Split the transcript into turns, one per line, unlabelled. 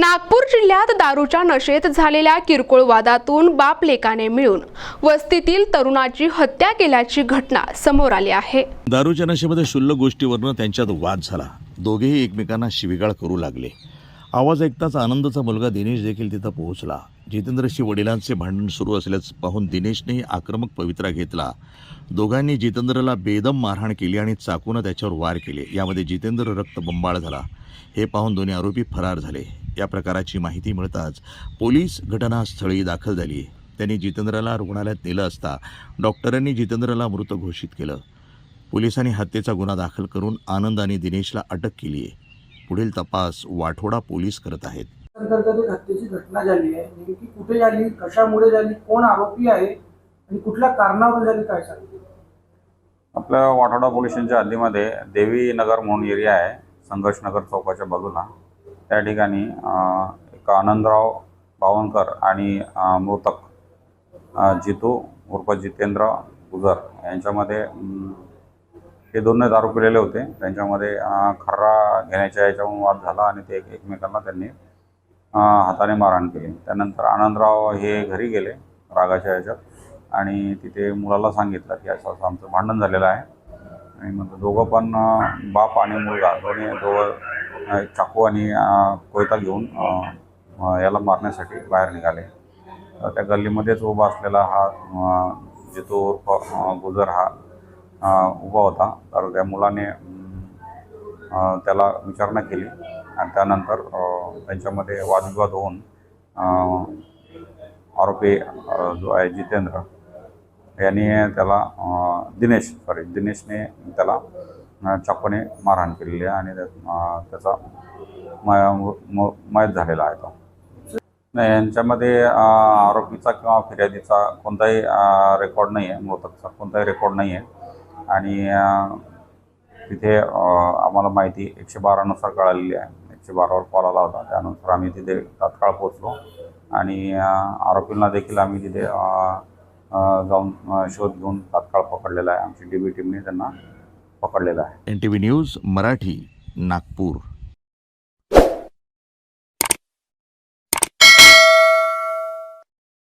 नागपूर जिल्ह्यात दारूच्या नशेत झालेल्या किरकोळ वादातून बाप लेकाने मिळून वस्तीतील तरुणाची हत्या केल्याची घटना समोर आली आहे.
दारूच्या नशेमध्ये क्षुल्लक गोष्टीवरनं त्यांच्यात वाद झाला. दोघेही एकमेकांना शिविगाळ करू लागले. आवाज ऐकताच आनंदचा मुलगा दिनेश देखील तिथं पोहोचला. जितेंद्रशी वडिलांचे भांडण सुरू असल्याचं पाहून दिनेशनेही आक्रमक पवित्रा घेतला. दोघांनी जितेंद्रला बेदम मारहाण केली आणि चाकूनं त्याच्यावर वार केले. यामध्ये जितेंद्र रक्तबंबाळ झाला. हे पाहून दोन्ही आरोपी फरार झाले. या प्रकाराची माहिती मिळताच पोलीस घटनास्थळी दाखल झाली. त्यांनी जितेंद्रला रुग्णालयात नेलं असता डॉक्टरांनी जितेंद्रला मृत घोषित केलं. पोलिसांनी हत्येचा गुन्हा दाखल करून आनंद आणि दिनेशला अटक केली आहे पुढील तपास वाठोडा पोलीस करत आहेत.
अंतर्गत एक हत्येची घटना झाली आहे. नेमकी कुठे झाली? कशामुळे झाली? कोण आरोपी आहे? आणि कुठल्या कारणावरून झाली? काय सांगते?
आपल्या वाठोडा पोलीस स्टेशनच्या हद्दीमध्ये देवी नगर म्हणून एरिया आहे. संघर्ष नगर चौकाच्या बाजूला. त्या ठिकाणी एक आनंदराव बावनकर आणि मृतक जितू उर्फ जितेंद्र गुजर यांच्यामध्ये हे दोन दारू पिलेले होते. त्यांच्यामध्ये खर्रा घेण्याच्या याच्यावरून वाद झाला आणि ते एक- एकमेकांना त्यांनी हाताने मारहाण केली. त्यानंतर आनंदराव हे घरी गेले रागाच्या याच्यात आणि तिथे मुलाला सांगितलं की असं असं आमचं भांडण झालेलं आहे. आणि मग दोघं पण बाप आणि मुलगा दोन्ही दोघं चाकू आणि कोयता घेऊन याला मारण्यासाठी बाहेर निघाले. त्या गल्लीमध्येच उभा असलेला हा जितो उर्फ गुजर हा उभा होता. तर त्या मुलाने त्याला विचारणा केली आणि त्यानंतर त्यांच्यामध्ये वादविवाद होऊन आरोपी जो आहे जितेंद्र यांनी त्याला दिनेश सॉरी दिनेशने त्याला चाकूने मारहाण केलेली आहे आणि त्याचा म- मयत झालेला आहे तो. नाही यांच्यामध्ये आरोपीचा किंवा फिर्यादीचा कोणताही रेकॉर्ड नाही आहे मृतकचा कोणताही रेकॉर्ड नाही आहे आणि तिथे आम्हाला माहिती एकशे बारानुसार कळालेली आहे. एकशे बारावर कॉल आला होता. त्यानुसार आम्ही तिथे तात्काळ पोचलो आणि आरोपींना देखील आम्ही तिथे जाऊन शोध घेऊन तात्काळ पकडलेला आहे. आमची डी बी टीमने त्यांना पकडलेलं आहे.
N T V news Marathi Nagpur.